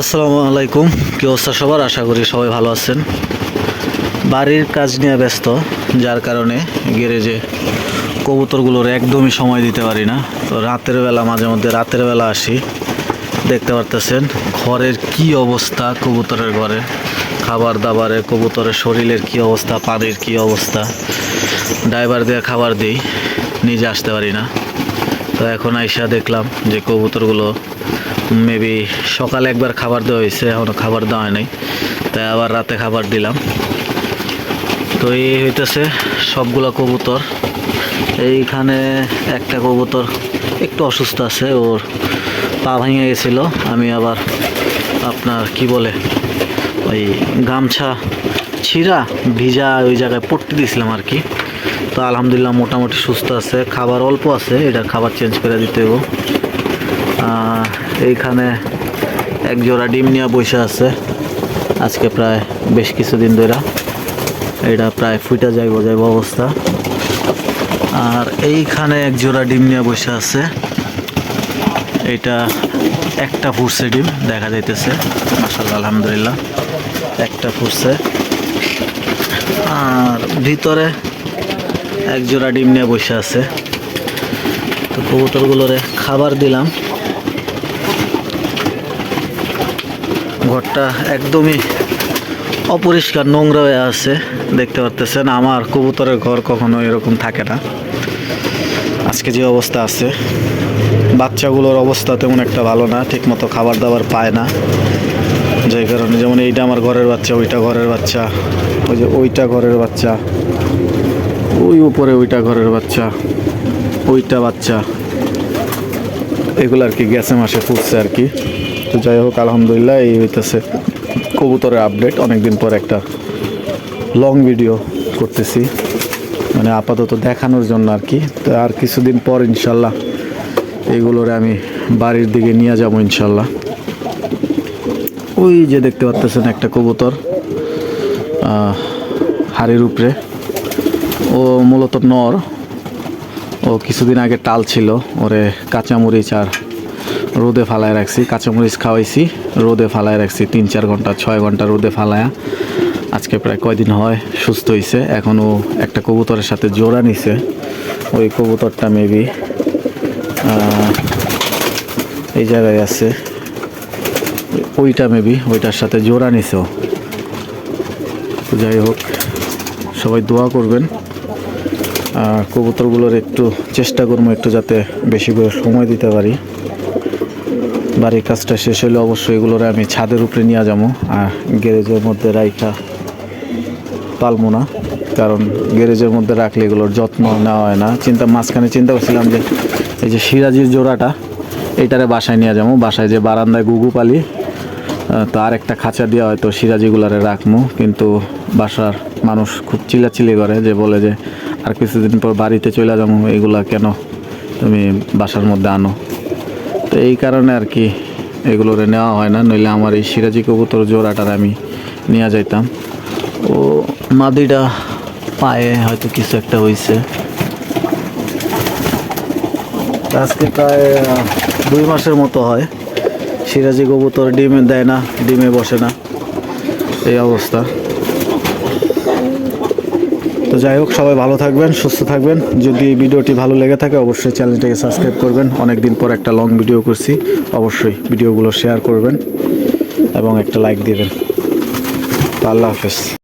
আসসালামু আলাইকুম। কি অবস্থা সবার, আশা করি সবাই ভালো আছেন। বাড়ির কাজ নিয়ে ব্যস্ত, যার কারণে গ্যারেজে কবুতরগুলোর একদমই সময় দিতে পারি না। তো রাতের বেলা, মাঝে মধ্যে রাতের বেলা আসি, দেখতে পারতেছেন ঘরের কি অবস্থা, কবুতরের ঘরে। খাবার দাবারে কবুতরের শরীরের কি অবস্থা, পানির কি অবস্থা। ড্রাইভার দিয়ে খাবার দিই, নিজে আসতে পারি না। তো এখন আইসা দেখলাম যে কবুতরগুলো মেবি সকালে একবার খাবার দেওয়া হয়েছে এখনও খাবার দেওয়া হয় নাই তাই আবার রাতে খাবার দিলাম। তো এই হইতেছে সবগুলো কবুতর। এইখানে একটা কবুতর একটু অসুস্থ আছে ওর পা ভেঙে গেছিল। আমি আবার আপনার কি বলে ওই গামছা ছিঁড়া ভিজা ওই জায়গায় পট্টি দিয়েছিলাম আর কি। তো আলহামদুলিল্লাহ মোটামুটি সুস্থ আছে খাবার অল্প আছে এটার খাবার চেঞ্জ করে দিতে আহ, এইখানে এক জোড়া ডিম নিয়ে বসে আছে। আজকে প্রায় বেশ কিছুদিন ধরে এটা প্রায় ফুটা যাইব যাইব অবস্থা। আর এইখানে এক জোড়া ডিম নিয়ে বসে আছে। এটা একটা ফুটছে ডিম, দেখা যাইতেছে। মাসাল্লাহ আলহামদুলিল্লাহ, একটা ফুটছে। আর ভিতরে এক জোড়া ডিম নিয়ে বসে আছে। তো কবুতরগুলোরে খাবার দিলাম। ঘরটা একদমই অপরিষ্কার নোংরা হয়ে আছে, দেখতে পারতেছেন। আমার কবুতরের ঘর কখনো এরকম থাকে না। আজকে যে অবস্থা আছে, বাচ্চাগুলোর অবস্থা তেমন একটা ভালো না, ঠিকমতো খাবার দাবার পায় না। যার কারণে যেমন এইটা আমার ঘরের বাচ্চা, ওইটা ঘরের বাচ্চা, ওই যে ওইটা ঘরের বাচ্চা, ওই উপরে ওইটা ঘরের বাচ্চা, ওইটা বাচ্চা। এগুলো আর কি গ্যাসে মাসে ফুটছে আর কি। তো যাই হোক, আলহামদুলিল্লাহ, এই হইতেছে কবুতরের আপডেট অনেকদিন পর একটা লং ভিডিও করতেছি। মানে আপাতত দেখানোর জন্য আর কি। তো আর কিছুদিন পর ইনশাল্লাহ এইগুলোরে আমি বাড়ির দিকে নিয়ে যাব ইনশাল্লাহ। ওই যে দেখতে পাচ্তেছেন একটা কবুতর হাড়ির উপরে। ও মূলত নর। ও কিছুদিন আগে টাল ছিল, ওরে কাঁচামরিচ আর রোদে ফালায় রাখছি, কাঁচামরিচ খাওয়াইছি, রোদে ফালায় রাখছি, তিন চার ঘণ্টা, ছয় ঘণ্টা রোদে ফালায়া। আজকে প্রায় কয়দিন হয়, সুস্থ হয়েছে এখনও একটা কবুতরের সাথে জোড়া নিছে। ওই কবুতরটা মেবি এই জায়গায় আছে। ওইটা মেবি ওইটার সাথে জোড়া নিছে। যাই হোক, সবাই দোয়া করবেন। কবুতরগুলোর একটু চেষ্টা করব একটু যাতে বেশি করে সময় দিতে পারি। বাড়ির কাজটা শেষ হলে অবশ্যই এগুলোরে আমি ছাদের উপরে নিয়ে যাব, আর গ্যারেজের মধ্যে রাইখা পালবো না, কারণ গ্যারেজের মধ্যে রাখলে এগুলোর যত্ন নেওয়া হয় না। চিন্তা মাঝখানে চিন্তা করছিলাম যে এই যে সিরাজির জোড়াটা, এইটারে বাসায় নিয়ে যাব। বাসায় যে বারান্দায় গুগু পালি তো আর একটা খাঁচা দেওয়া হয়তো সিরাজিগুলারে রাখব, কিন্তু বাসার মানুষ খুব চিলাচিলি করে, যে বলে যে আর কিছুদিন পর বাড়িতে চলে যাব, এগুলা কেন তুমি বাসার মধ্যে আনো? এই কারণে আর কি এগুলোরে নেওয়া হয় না, নইলে আমার এই সিরাজি কবুতর জোড়াটার আমি নিয়ে যাইতাম। ও মাদিটা পায়ে হয়তো কিছু একটা হয়েছে আজকে প্রায় দুই মাসের মতো হয়। সিরাজি কবুতর ডিমে দেয় না, ডিমে বসে না। এই অবস্থা। যাই হোক, সবাই ভালো থাকবেন, সুস্থ থাকবেন। যদি এই ভিডিওটি ভালো লেগে থাকে, অবশ্যই চ্যানেলটাকে সাবস্ক্রাইব করবেন। অনেক দিন পর একটা লং ভিডিও করছি, অবশ্যই ভিডিওগুলো শেয়ার করবেন এবং একটা লাইক দেবেন। আল্লাহ হাফেজ।